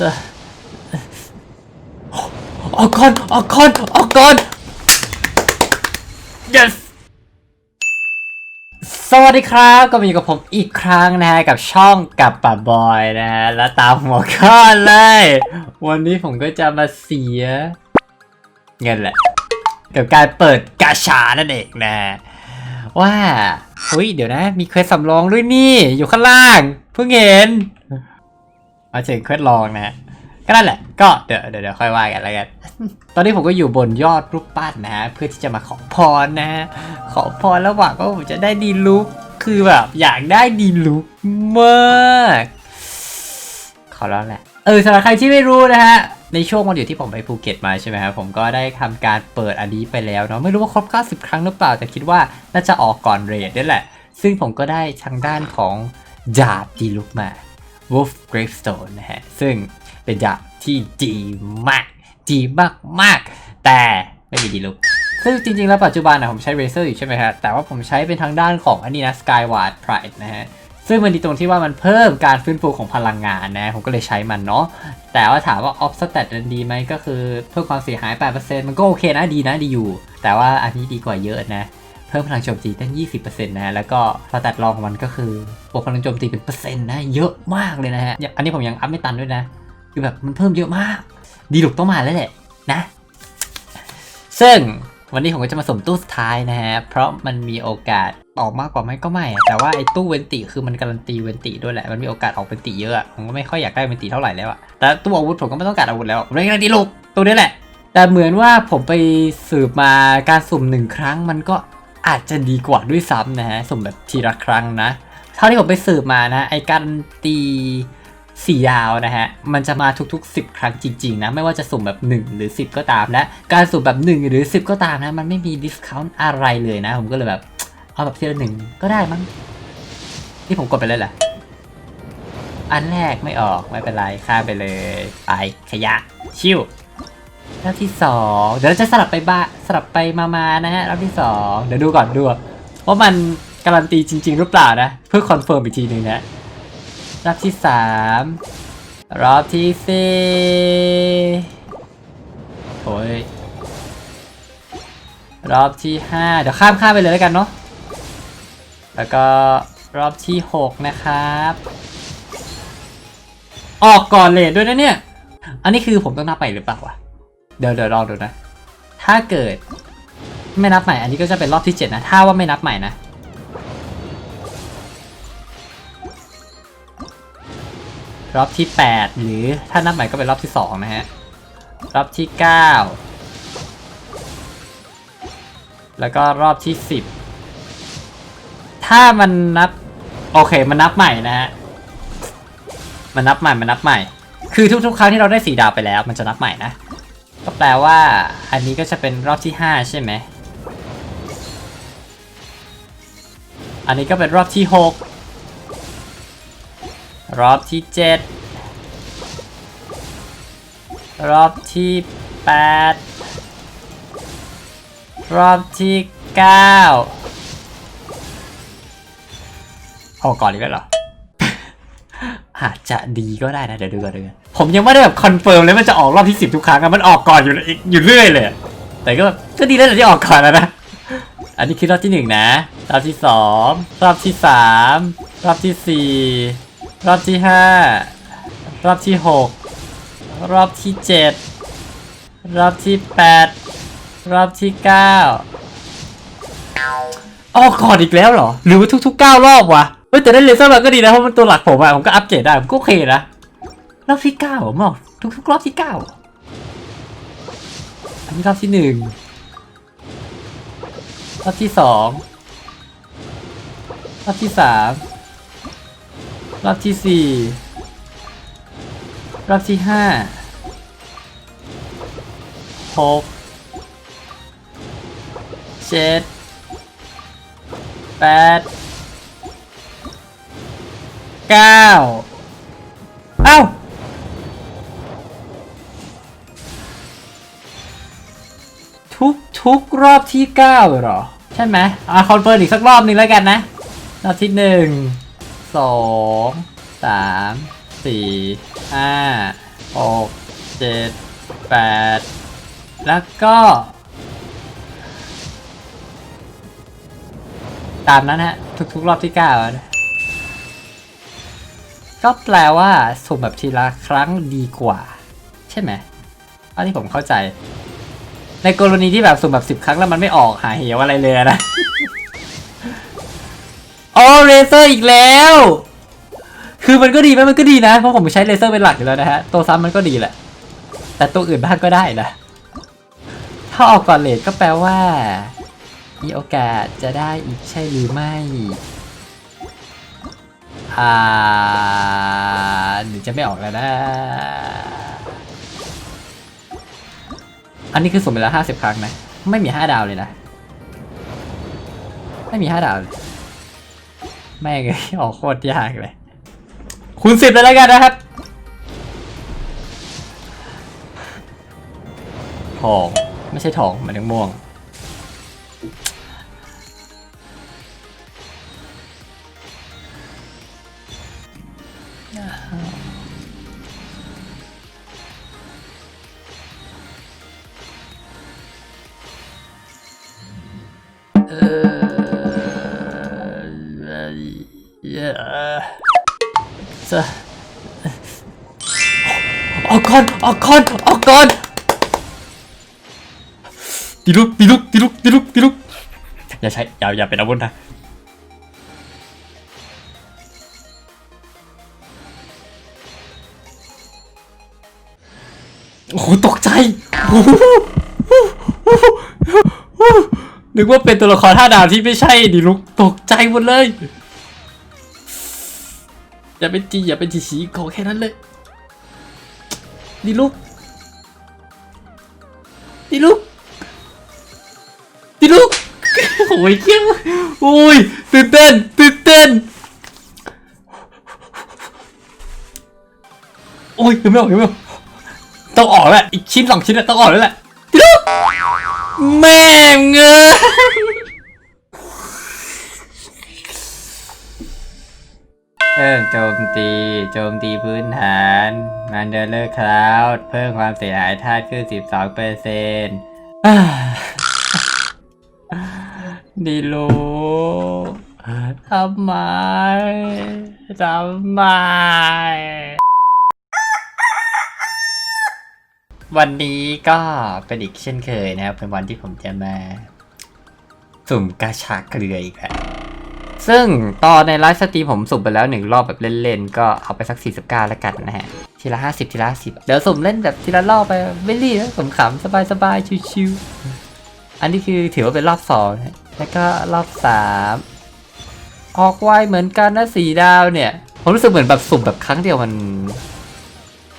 จะออกก่อนออกก่อนออกก่อน yes สวัสดีครับก็มาอยู่กับผมอีกครั้งนะฮะกับช่องกับป่าบอยนะฮะแล้วตามหัวข้อเลย วันนี้ผมก็จะมาเสีย เงินแหละ กับการเปิดกาชานั่นเองนะว่าเฮ้ยเดี๋ยวนะ มีเควสสำรองด้วยนี่ อยู่ข้างล่าง เพิ่งเห็น มาถึงเควสลองนะฮะก็นั่นแหละก็เดี๋ยวเดี๋ยวเดี๋ยวค่อยว่ากันแล้วกัน ตอนนี้ผมก็อยู่บนยอดรูปปั้นนะฮะเพื่อที่จะมาขอพรนะฮะขอพรแล้วหวังว่าผมจะได้ดีลุกคือแบบอยากได้ดีลุกมาก ขอร้องแหละเออสำหรับใครที่ไม่รู้นะฮะในช่วงวันหยุดที่ผมไปภูเก็ตมาใช่ไหมครับผมก็ได้ทำการเปิดอันนี้ไปแล้วเนาะไม่รู้ว่าครบ 90 ครั้งหรือเปล่าแต่คิดว่าน่าจะออกก่อนเรทนี่แหละ ซึ่งผมก็ได้ทางด้านของดาบดีลุกมา Wolf Gravestone นะฮะ ซึ่งเป็นดาบที่ดีมาก ดีมากมากแต่ไม่มีดีลุกซึ่งจริงๆ แล้วปัจจุบันนะผมใช้ Razer อยู่ใช่ไหมฮะ แต่ว่าผมใช้เป็นทางด้านของอันนี้นะ Skyward Pride นะฮะ ซึ่งมันดีตรงที่ว่ามันเพิ่มการฟื้นฟูของพลังงานนะ ผมก็เลยใช้มันเนาะ แต่ว่าถามว่า off stat มันดีไหมก็คือเพิ่มความเสียหาย 8%มันก็โอเคนะ ดีนะ ดีอยู่ แต่ว่าอันนี้ดีกว่าเยอะนะ เพิ่มพลังโจมตีตั้ง20%นะแล้วก็สแตทรองของมันก็คือบวกพลังโจมตีเป็นเปอร์เซ็นต์นะ เยอะมากเลยนะฮะ อันนี้ผมยังอัพไม่ตันด้วยนะ คือแบบมันเพิ่มเยอะมาก ดีลุกต้องมาแล้วแหละนะ ซึ่งวันนี้ผมก็จะมาสมตู้สุดท้ายนะฮะ เพราะมันมีโอกาสออกมากกว่าไหมก็ไม่ แต่ว่าไอ้ตู้เวนติคือมันการันตีเวนติด้วยแหละ มันมีโอกาสออกเวนติเยอะ ผมก็ไม่ค่อยอยากได้เวนติเท่าไหร่แล้วอะแต่ตู้อาวุธผมก็ไม่ต้องการอาวุธแล้วผมได้แค่ดีลูกตัวนี้แหละ แต่เหมือนว่าผมไปสืบมาการสุ่มหนึ่งครั้งมันก็ อาจจะดีกว่าด้วยซ้ำนะฮะสุ่มแบบทีละครั้งนะ เท่าที่ผมไปสืบมานะไอการตีสี่ดาวนะฮะ มันจะมาทุก ๆ 10 ครั้งจริง ๆ นะ ไม่ว่าจะสุ่มแบบ 1 หรือ 10 ก็ตาม และการสุ่มแบบ 1 หรือ 10 ก็ตามนะ มันไม่มีดิสคาวน์อะไรเลยนะ ผมก็เลยแบบ เอาแบบทีละหนึ่งก็ได้มั้งที่ผมกดไปเลยแหละ อันแรกไม่ออกไม่เป็นไรข้ามไปเลย ไปขยะ ชิว รอบที่สองเดี๋ยวเราจะสลับไปบ้าสลับไปมาๆนะฮะรอบที่สองเดี๋ยวดูก่อนดูว่ามันการันตีจริง ๆ หรือเปล่านะ เพื่อคอนเฟิร์มอีกทีหนึ่งนะรอบที่สามรอบที่สี่โอ้ยรอบที่ห้าเดี๋ยวข้ามข้ามไปเลยแล้วกันเนาะแล้วก็รอบที่หกนะครับ ออกก่อนเลทด้วยนะเนี่ย อันนี้คือผมต้องนับใหม่หรือเปล่าวะ เดี๋ยวเดี๋ยวลองดูนะ ถ้าเกิดไม่นับใหม่ อันนี้ก็จะเป็นรอบที่เจ็ดนะ ถ้าว่าไม่นับใหม่นะ รอบที่ 8 หรือถ้านับใหม่ก็เป็นรอบที่ 2 นะฮะ รอบที่ 9 แล้วก็รอบที่ 10 ถ้ามันนับ โอเค มันนับใหม่นะฮะ มันนับใหม่ มันนับใหม่ คือทุกๆ ครั้งที่เราได้สีดาวไปแล้ว มันจะนับใหม่นะ แปลว่า อันนี้ก็จะเป็นรอบที่ 5 ใช่ไหม อันนี้ก็เป็นรอบที่ 6 รอบที่ 7 รอบที่ 8 รอบที่9ออกก่อนอีกแล้วเหรอ อาจจะดีก็ได้นะ เดี๋ยวดูก่อนดูกัน ผมยังไม่ได้แบบคอนเฟิร์มเลยมันจะออกรอบที่10ทุกครั้งอะมันออกก่อนอยู่อยู่เรื่อยเลย แต่ก็แบบก็ดีแล้วแหละที่ออกก่อนแล้วนะ อันนี้คือรอบที่หนึ่งนะ รอบที่สองรอบที่สามรอบที่สี่รอบที่ห้ารอบที่หกรอบที่เจ็ดรอบที่แปดรอบที่เก้าออกก่อนอีกแล้วเหรอ หรือว่าทุกๆเก้ารอบวะเฮ้ยแต่ได้เลเซอร์มันก็ดีนะเพราะมันตัวหลักผมอะผมก็อัปเกรดได้ผมก็โอเคนะ รอบที่เก้าผมบอกทุกๆรอบที่เก้าอันนี้รอบที่หนึ่งรอบที่สองรอบที่สามรอบที่สี่รอบที่ห้าหกเจ็ดแปดเก้าเอ้า ทุกรอบที่เก้าเหรอ ใช่ไหมอะคอนเฟิร์มอีกสักรอบหนึ่งแล้วกันนะ รอบที่หนึ่งสองสามสี่ห้าหกเจ็ดแปดแล้วก็ ตามนั้นฮะ ทุกๆรอบที่เก้านะก็แปลว่าสุ่มแบบทีละครั้งดีกว่า ใช่ไหมอันนี้ผมเข้าใจ ในกรณีที่แบบสุ่มแบบสิบครั้งแล้วมันไม่ออกหาเหวอะไรเลยนะ โอ้เรเซอร์อีกแล้ว คือมันก็ดีไหมมันก็ดีนะ เพราะผมใช้เลเซอร์เป็นหลักอยู่แล้วนะฮะ ตัวซ้ำมันก็ดีแหละ แต่ตัวอื่นบ้างก็ได้นะ ถ้าออกก่อนเลทก็แปลว่า มีโอกาสจะได้อีกใช่หรือไม่ อ่าหรือจะไม่ออกแล้วนะ อันนี้คือสมไปแล้วห้าสิบครั้งนะ ไม่มีห้าดาวเลยนะ ไม่มีห้าดาวเลยแม่งเลยออกโคตรยากเลย คูณสิบเลยแล้วกันนะครับทอง ไม่ใช่ทองมันถึงม่วง จะออกก่อนออกก่อนออกก่อนตีลุกตีลุกตีลุกตีลุกตีลุกอย่าใช้อย่าอย่าเป็นอาวุธนะโอ้โหตกใจโอ้โหนึกว่าเป็นตัวละครท่าดาวที่ไม่ใช่ดิลุกตกใจหมดเลย อย่าเป็นจีอย่าเป็นจีสีขอแค่นั้นเลยดิลุกดิลุกดิลุกโอ้ยเขี้ยวโอ้ยตื่นเต้นตื่นเต้นโอ้ยยังไม่ออกยังไม่ออกต้องออกแล้วอีกชิ้นสองชิ้นอะต้องออกแล้วแหละดิลุกแม่งเงย เพิ่มโจมตี โจมตีพื้นฐาน มันเดเลอร์คลาวด์เพิ่มความเสียหายธาตุขึ้น 12เปอร์เซ็นต์ดีลูทำไม ทำไม วันนี้ก็เป็นอีกเช่นเคยนะครับ เป็นวันที่ผมจะมา สุ่มกาชาเกลืออีกแล้ว ซึ่งตอนในไลฟ์สตรีมผมสุ่มไปแล้วหนึ่งรอบแบบเล่นๆ ก็เอาไปสัก 49 แล้วกันนะฮะ ทีละ 50 ทีละ10เดี๋ยวสุ่มเล่นแบบทีละรอบไปไม่รีบนะขำสบายๆ ชิวๆ อันนี้คือถือว่าเป็นรอบสองแล้วก็รอบสามออกไวเหมือนกันนะสีดาวเนี่ย ผมรู้สึกเหมือนแบบสุ่มแบบครั้งเดียวมัน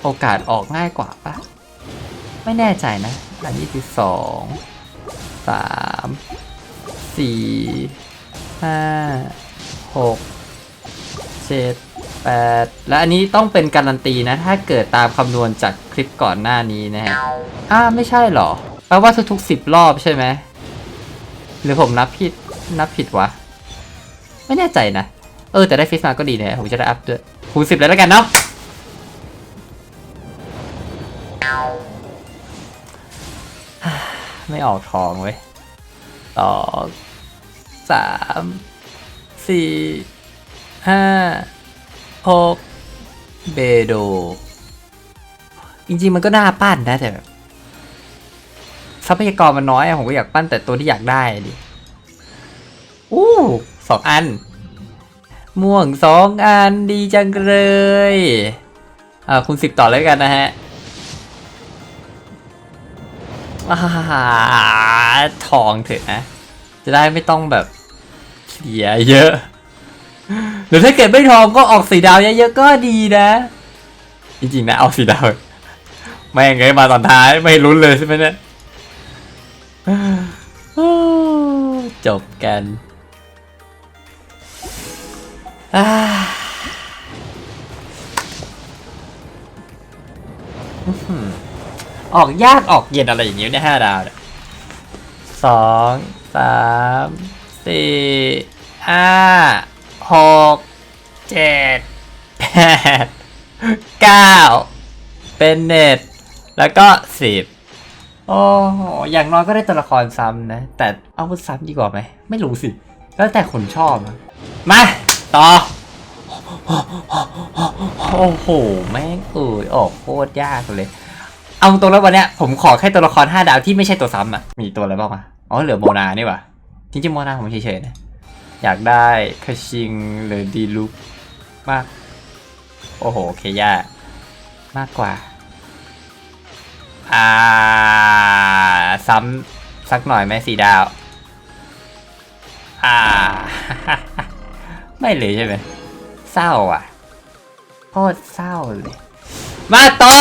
โอกาสออกง่ายกว่าปะไม่แน่ใจนะ อันนี้คือสองสามสี่ ห้าหกเจ็ดแปดและอันนี้ต้องเป็นการันตีนะ ถ้าเกิดตามคำนวณจากคลิปก่อนหน้านี้นะฮะอ้าไม่ใช่หรอแปลว่าทุกๆสิบรอบใช่ไหมหรือผมนับผิดนับผิดวะ ไม่แน่ใจนะ เออแต่ได้ฟิสมาก็ดีนะผมจะได้อัพด้วยคูณสิบเลยแล้วกันเนาะไม่ออกทองเว้ยสอ สามสี่ห้าหกเบโด จริงๆมันก็น่าปั้นนะแต่แบบทรัพยากรมันน้อยผมก็อยากปั้นแต่ตัวที่อยากได้ดิอู้สองอัน ม่วงสองอันดีจังเลยอ่าคุณสิบต่อเลยกันนะฮะอ่าทองเถอะนะ จะได้ไม่ต้องแบบเสียเยอะ หรือถ้าเกิดไม่ทองก็ออกสีดาวเยอะๆก็ดีนะ จริงๆนะเอาสีดาวแม่งไงมาตอนท้ายไม่ลุ้นเลยใช่ไหมเนี่ยจบกันอ่าอื้อหือออกยากออกเย็นอะไรอย่างเงี้ยเนี่ยห้าดาวเนี่ยสอง สามสี่ห้าหกเจ็ดแปดเก้าเป็นเน็ต แล้วก็สิบโอ้โหอย่างน้อยก็ได้ตัวละครซ้ำนะ แต่อาวุธซ้ำดีกว่าไหม ไม่รู้สิ แล้วแต่คนชอบอะมา ต่อ โอ้โห แม่งเอ่ยออกโคตรยากเลย เอาตรงแล้ววันเนี้ยผมขอแค่ตัวละคร 5 ดาวที่ไม่ใช่ตัวซ้ำอะมีตัวอะไรบ้างวะ อ๋อเหลือโมนานี่ว่ะจริงๆโมนาผมเฉยๆนะอยากได้คาชิงหรือดีลุกมาก โอ้โหเคย่ามากกว่า อ่า ซ้ำสักหน่อยไหมสีดาว อ่า ไม่เลยใช่ไหมเศร้าอะโคตรเศร้าเลย มาต่อ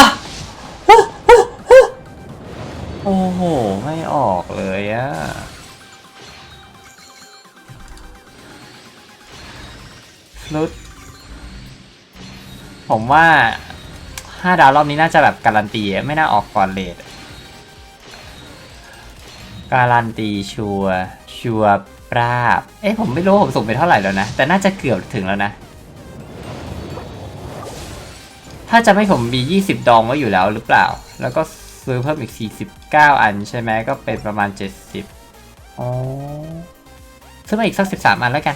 โอ้โห ไม่ออกเลยอะนุดผมว่าห้าดาวรอบนี้น่าจะแบบการันตีไม่น่าออกก่อนเลทการันตีชัวร์ชัวร์ปราบ เอ๊ะผมไม่รู้ผมส่งไปเท่าไหร่แล้วนะ แต่น่าจะเกือบถึงแล้วนะ ถ้าจะไม่ผมมี 20 ดองไว้อยู่แล้วหรือเปล่า แล้วก็ซื้อเพิ่มอีก 49อันใช่ไหมก็เป็นประมาณ 70อ๋อซื้อมาอีกสัก 13 อันแล้วกัน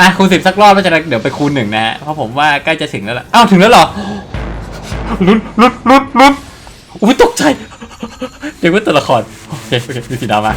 อะคูณ 10 สักรอบแล้วจะเดี๋ยวไปคูณหนึ่งนะฮะ เพราะผมว่าใกล้จะถึงแล้วล่ะอ้าว ถึงแล้วเหรอลุ้นลุ้นลุ้นลุ้นอุ้ยตกใจเดี๋ยวว่าตัวละคร โอเค โอเคมีสีดำมา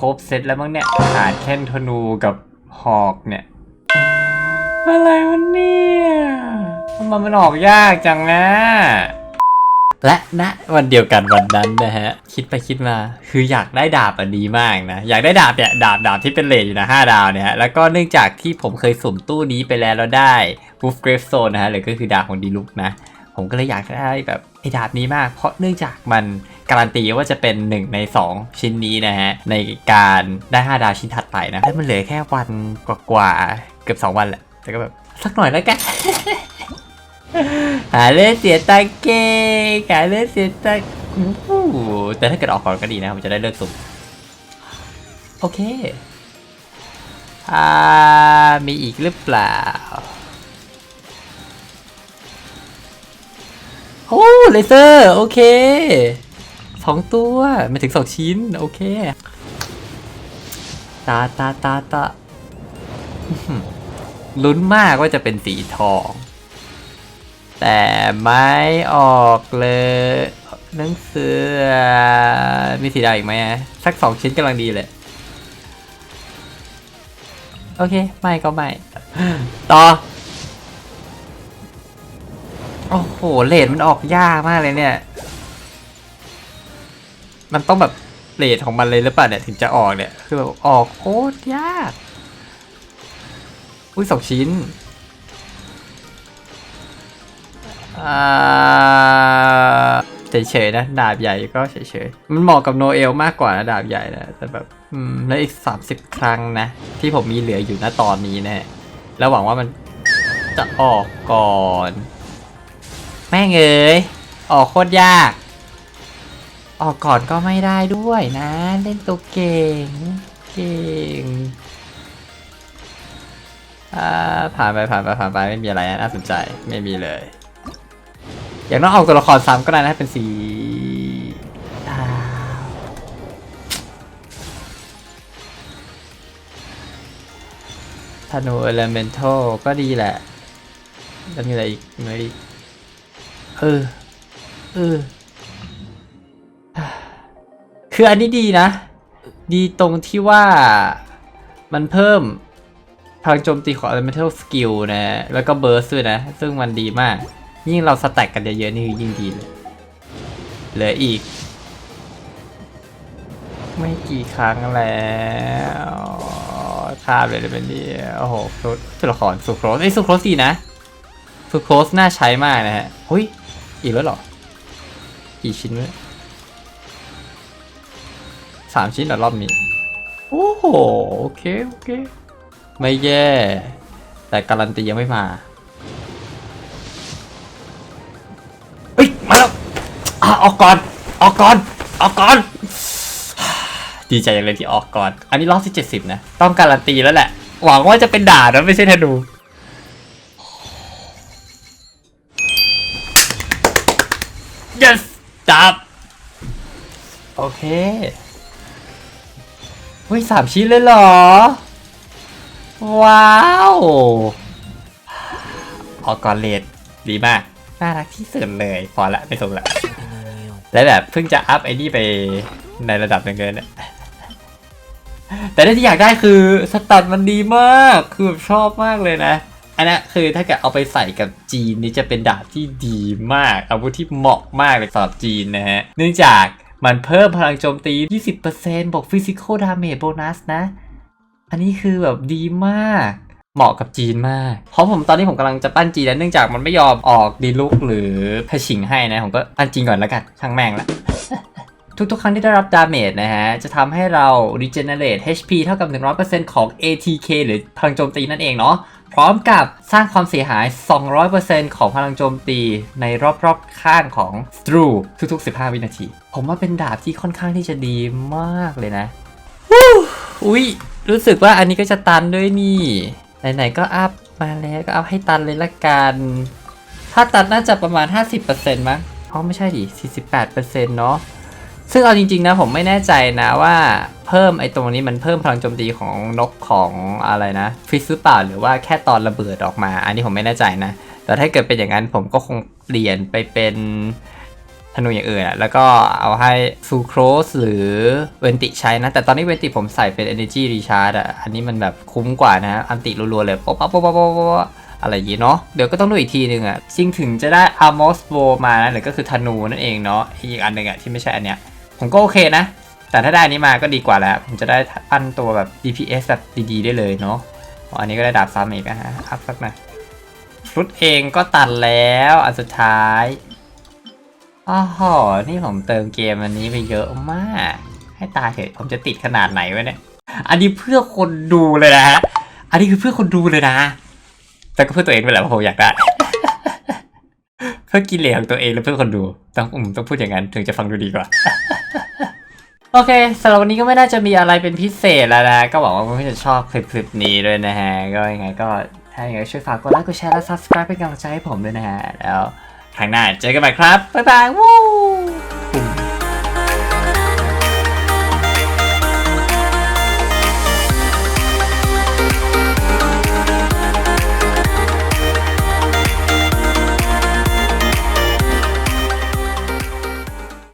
ครบเซตแล้วมั้งเนี่ยขาดแค่นธนูกับหอกเนี่ยอะไรวะเนี่ยทำไมมันออกยากจังนะและณวันเดียวกันวันนั้นนะฮะ คิดไปคิดมาคืออยากได้ดาบอันนี้มากนะ อยากได้ดาบเนี่ยดาบดาบที่เป็นเลทอยู่นะห้าดาวเนี่ยฮะแล้วก็เนื่องจากที่ผมเคยสุ่มตู้นี้ไปแล้วแล้วได้ Wolf Grave Stone นะฮะหรือก็คือดาบของดีลุกนะ ผมก็เลยอยากได้แบบไอ้ดาบนี้มาก เพราะเนื่องจากมัน การันตีว่าจะเป็นหนึ่งใน 2 ชิ้นนี้นะฮะ ในการได้ 5 ดาวชิ้นถัดไปนะแล้วมันเหลือแค่วันกว่าๆเกือบ 2 วันแหละ แต่ก็แบบ สักหน่อยแล้วกัน หาเล่นเสียตังเก่งหาเล่นเสียตังแต่ถ้าเกิดออกก่อนก็ดีนะผมจะได้เลิกสุ่มโอเคอ่ามีอีกหรือเปล่าโอ้เลเซอร์ โอเค สองตัวไม่ถึงสองชิ้น โอเค ตาตาตาตาลุ้นมากว่าจะเป็นสีทอง แต่ไม่ออกเลยหนังเสือมีสีดาอีกไหมสักสองชิ้นกำลังดีเลย โอเค ไม่ก็ไม่ ต่อ โอ้โหเลดมันออกยากมากเลยเนี่ย มันต้องแบบเลดของมันเลยหรือเปล่าเนี่ยถึงจะออกเนี่ย คือแบบออกโคตรยาก อุ้ยสองชิ้น อ่าเฉยๆนะดาบใหญ่ก็เฉยๆ มันเหมาะกับโนเอลมากกว่านะดาบใหญ่นะแต่แบบอืมแล้วอีก 30 ครั้งนะ ที่ผมมีเหลืออยู่ณตอนนี้แน่แล้วหวังว่ามันจะออกก่อน แม่งเอ้ยออกโคตรยาก ออกก่อนก็ไม่ได้ด้วยนะ เล่นตัวเก่ง เก่งอ่าผ่านไปผ่านไปผ่านไปไม่มีอะไรน่าสนใจไม่มีเลย อย่างน้อยออกตัวละครซ้ำก็ได้นะเป็นสีดาวธนูเอลเมนทัลก็ดีแหละ แล้วมีอะไรอีกมีอะไรอีกเออ เออ คืออันนี้ดีนะ ดีตรงที่ว่ามันเพิ่มพลังโจมตีของ Elemental Skill นะ แล้วก็ Burst ด้วยนะ ซึ่งมันดีมาก ยิ่งเราสแต็กกันเยอะๆ นี่คือยิ่งดีเลย เหลืออีก ไม่กี่ครั้งแล้วข้ามเลยเลยเป็นนี่โอ้โหตัวละครสุโครสไอ้สุโครสดีนะสุโครสน่าใช้มากนะฮะหุ้ย อีกแล้วหรอ กี่ชิ้นวะ สามชิ้นเหรอรอบนี้ โอ้โห โอเค โอเค ไม่แย่ แต่การันตียังไม่มาเฮ้ย มาแล้วอะออกก่อน ออกก่อน ออกก่อน ดีใจอย่างเลยที่ออกก่อน อันนี้รอบที่70นะ ต้องการันตีแล้วแหละ หวังว่าจะเป็นด่านะไม่ใช่ธนู yes จับโอเคเฮ้ยสามชิ้นเลยเหรอ ว้าวออกก่อนเลดดีมาก น่ารักที่สุดเลย พอละไม่สงละ และแบบเพิ่งจะอัพไอ้นี่ไปในระดับหนึ่งเลยนี่ยแต่ที่อยากได้คือสตัดมันดีมาก คือชอบมากเลยนะ อันนี้คือถ้าเกิดเอาไปใส่กับจีนนี่จะเป็นดาบที่ดีมาก อาวุธที่เหมาะมากเลยสำหรับจีนนะฮะ เนื่องจาก มันเพิ่มพลังโจมตี 20%บวกฟิสิกอลดาเมจโบนัสนะ อันนี้คือแบบดีมาก เหมาะกับจีนมาก เพราะผมตอนนี้ผมกำลังจะปั้นจีนแล้วเนื่องจากมันไม่ยอมออกดีลุกหรือพชิงให้นะ ผมก็ปั้นจีนก่อนแล้วกัน ช่างแม่งละทุกๆ ครั้งที่ได้รับดาเมจนะฮะ จะทำให้เรา regenerate HP เท่ากับ 100%ของ ATK หรือพลังโจมตีนั่นเองเนาะ พร้อมกับสร้างความเสียหาย 200%ของพลังโจมตีในรอบๆข้างของ Stru ทุกๆ 15 วินาที ผมว่าเป็นดาบที่ค่อนข้างที่จะดีมากเลยนะอุ้ยรู้สึกว่าอันนี้ก็จะตันด้วยนี่ ไหนๆ ก็อัพมาแล้วก็อัพให้ตันเลยละกัน ถ้าตันน่าจะประมาณ 50%มั้งอ๋อไม่ใช่ดิ 48%เนาะ ซึ่งเอาจริงๆนะผมไม่แน่ใจนะว่าเพิ่มไอ้ตรงนี้มันเพิ่มพลังโจมตีของนกของอะไรนะฟิสหรือเปล่าหรือว่าแค่ตอนระเบิดออกมา อันนี้ผมไม่แน่ใจนะ แต่ถ้าเกิดเป็นอย่างนั้นผมก็คงเปลี่ยนไปเป็นธนูอย่างอื่นอะแล้วก็เอาให้ซูโครสหรือเวนติใช้นะ แต่ตอนนี้เวนติผมใส่เป็น Energy Recharge อะอันนี้มันแบบคุ้มกว่านะอันติรัวๆเลยป๊อปป๊อปป๊อปป๊อปป๊อปอะไรอย่างงี้เนาะเดี๋ยวก็ต้องดูอีกทีหนึ่งอะจริงถึงจะได้ Armos Bow มานะหรือก็คือธนูนั่นเองเนาะอีกอันหนึ่งอะที่ไม่ใช่อันเนี้ย ผมก็โอเคนะ แต่ถ้าได้อันนี้มาก็ดีกว่าแล้ว ผมจะได้ปั้นตัวแบบ DPS แบบดีๆ ได้เลยเนาะอันนี้ก็ได้ดาบซ้ำอีกนะฮะอัพสักหน่อยชุดเองก็ตัดแล้วอันสุดท้ายอ้าวนี่ผมเติมเกมอันนี้ไปเยอะมาก ให้ตาเถอะผมจะติดขนาดไหนวะเนี่ย อันนี้เพื่อคนดูเลยนะฮะอันนี้คือเพื่อคนดูเลยนะ แต่ก็เพื่อตัวเองไปแหละเพราะผมอยากได้ เพื่อกินเหลของตัวเองและเพื่อคนดู ต้องอืมต้องพูดอย่างนั้นถึงจะฟังดูดีกว่า โอเคสำหรับวันนี้ก็ไม่น่าจะมีอะไรเป็นพิเศษแล้วนะ ก็หวังว่าคุณจะชอบคลิปคลิปนี้ด้วยนะฮะ ก็ยังไงก็ถ้าอย่างไรช่วยฝากกดไลค์กดแชร์และ subscribe เป็นกำลังใจให้ผมด้วยนะฮะ แล้วครั้งหน้าเจอกันใหม่ครับ บ๊ายบายวู้